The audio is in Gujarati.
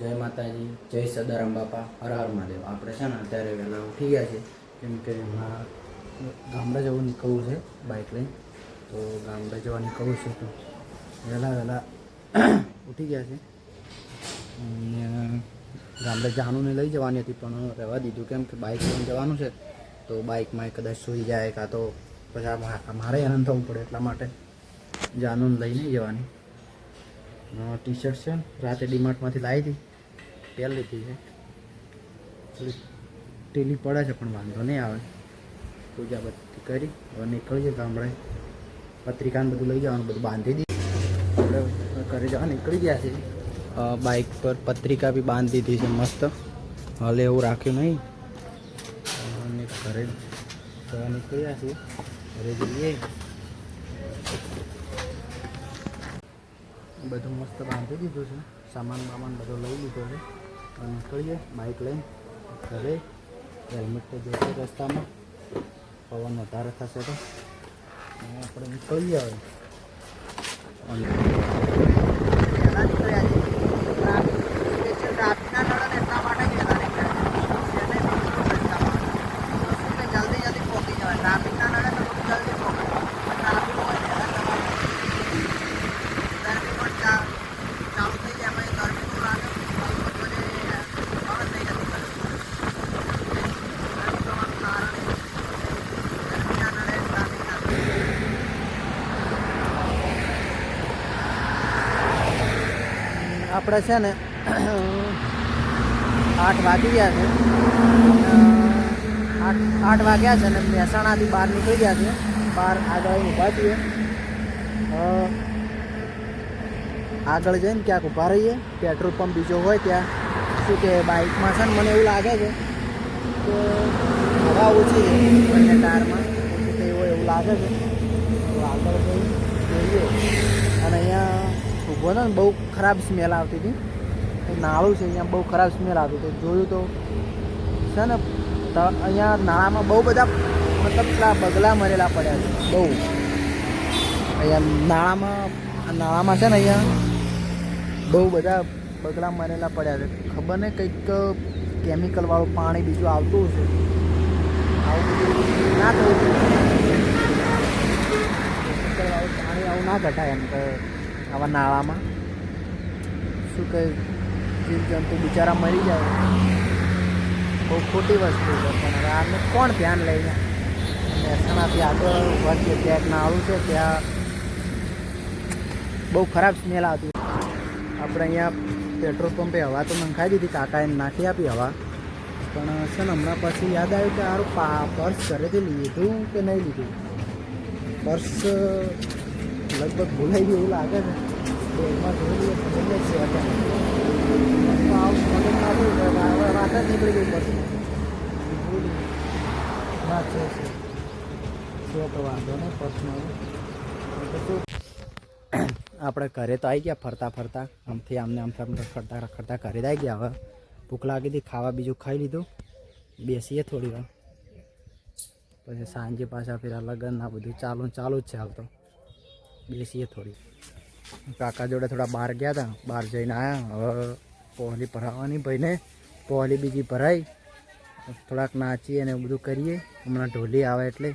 જય માતાજી, જય સદારામ બાપા, હર હર મહાદેવ. આપણે છે ને અત્યારે વહેલા ઉઠી ગયા છે કેમ કે હમણાં ગામડે જવું નીકળવું છે બાઇક લઈને. તો ગામડે જવા નીકળવું છે તો વહેલા વહેલા ઉઠી ગયા છે ગામડે જાનુને લઈ જવાની હતી, પણ રહેવા દીધું. કેમ કે બાઇક લઈને જવાનું છે, તો બાઇકમાં કદાચ સૂઈ જાય, કાં તો પછી મારે આનંદ થવું પડે એટલા માટે જાનુને લઈને જવાની. ટી શર્ટ છે રાતે ડીમાર્ટમાંથી લાવી હતી. પહેર લીધી છે થોડી ઢીલી પડે છે પણ વાંધો નહીં આવે. પૂજા બધી કરી હવે નીકળીએ ગામડે. પત્રિકાને બધું લઈ જવાનું બધું બાંધી દીધું આપણે ઘરે જવા નીકળી ગયા છે બાઇક પર પત્રિકા બી બાંધી દીધી છે મસ્ત. હાલે એવું રાખ્યું નહીં. અને ઘરે જવા નીકળ્યા છીએ. ઘરે જઈએ. બધું મસ્ત બાંધી દીધું છે. સામાન બામાન બધો લઈ લીધો છે. અને નીકળીએ બાઇક લઈને ઘરે. હેલ્મેટ તો જોશે રસ્તામાં. પવન વધારે થશે તો. આપણે નીકળીએ હવે અને વહેલા નીકળ્યા છે ટ્રાફિક ટ્રાફિકના નડે એટલા માટે જ વહેલા નીકળ્યા છે રસ્તામાં તો શું કે જલ્દી જલ્દી પહોંચી જવાય ટ્રાફિકના નડે તો થોડું જલ્દી પહોંચાય ટ્રાફિક હોય વહેલા જવાનું ગરમી પણ ચા ચાલુ થઈ જાય પછી ગરમીનું લાગે પછી બધે બંધ થઈ જતી ગરમી થવાનું કારણ ગરમીના નડે ટ્રાફિકના આપણે છે ને આઠ વાગી ગયા છે. આઠ આઠ વાગ્યા છે ને, મહેસાણાથી બહાર નીકળી ગયા છે બહાર આગળ ઊભા છીએ. આગળ જઈને ક્યાંક ઊભા રહીએ. પેટ્રોલ પંપ બીજો હોય ત્યાં. શું કે બાઇકમાં છે ને, મને એવું લાગે છે કે હવા ઓછી છે બંને ટાયરમાં એવું લાગે છે. આગળ જઈ જોઈએ. અને અહીંયા ઊભો હતો ને બહુ ખરાબ સ્મેલ આવતી હતી. નાળું છે, અહીંયા બહુ ખરાબ સ્મેલ આવતી હતી. જોયું તો છે ને, તો, અહીંયા નાળામાં બહુ બધા, મતલબ પેલા બગલા મરેલા પડ્યા છે. બહુ. અહીંયા નાળામાં નાળામાં છે ને અહીંયા બહુ બધા બગલા મરેલા પડ્યા છે. ખબર ને કંઈક કેમિકલવાળું પાણી બીજું આવતું હશે. આવું બધું ના થયું. કેમિકલવાળું પાણી આવું ના ઘટાય એમ કે આવા નાળામાં શું કહે? જીવજંતુ બિચારા મરી જાય. બહુ ખોટી વસ્તુ છે. પણ હવે આને કોણ ધ્યાન લઈને મહેસાણાથી આગળ ઊભા છીએ ત્યાં એક નાળું છે, ત્યાં બહુ ખરાબ સ્મેલ આવતી. આપણે અહીંયા પેટ્રોલ પંપે હવા તો નંખાઈ દીધી, કાકાએ નાખી આપી હવા. પણ છે ને, હમણાં પછી યાદ આવ્યું કે પા પર્સ ઘરેથી લીધું કે નહીં લીધું? પર્સ લગભગ ભૂલાઈ ગયું એવું લાગે છે વાત નીકળી ગઈ પર્સ ના છે છે. છે તો વાંધો નહીં પર્સમાં આપણે ઘરે તો આવી ગયા ફરતા ફરતા, આમથી આમને આમ ફરતા ફરતા ઘરે આવી ગયા હવે. ભૂખ લાગી હતી, ખાવા બીજું ખાઈ લીધું. બેસીએ થોડી વાર. પછી સાંજે પાછા ફેર લગ્ન આ બધું ચાલુ ચાલુ જ છે હાલ તો. બેસીએ થોડી. કાકા જોડે થોડા બહાર ગયા હતા બહાર જઈને આવ્યા હવે પહોલી ભરાવાની ભાઈને. પહોલી બીજી ભરાઈ. થોડાક નાચીએ અને બધું કરીએ. હમણાં ઢોલી આવે એટલે.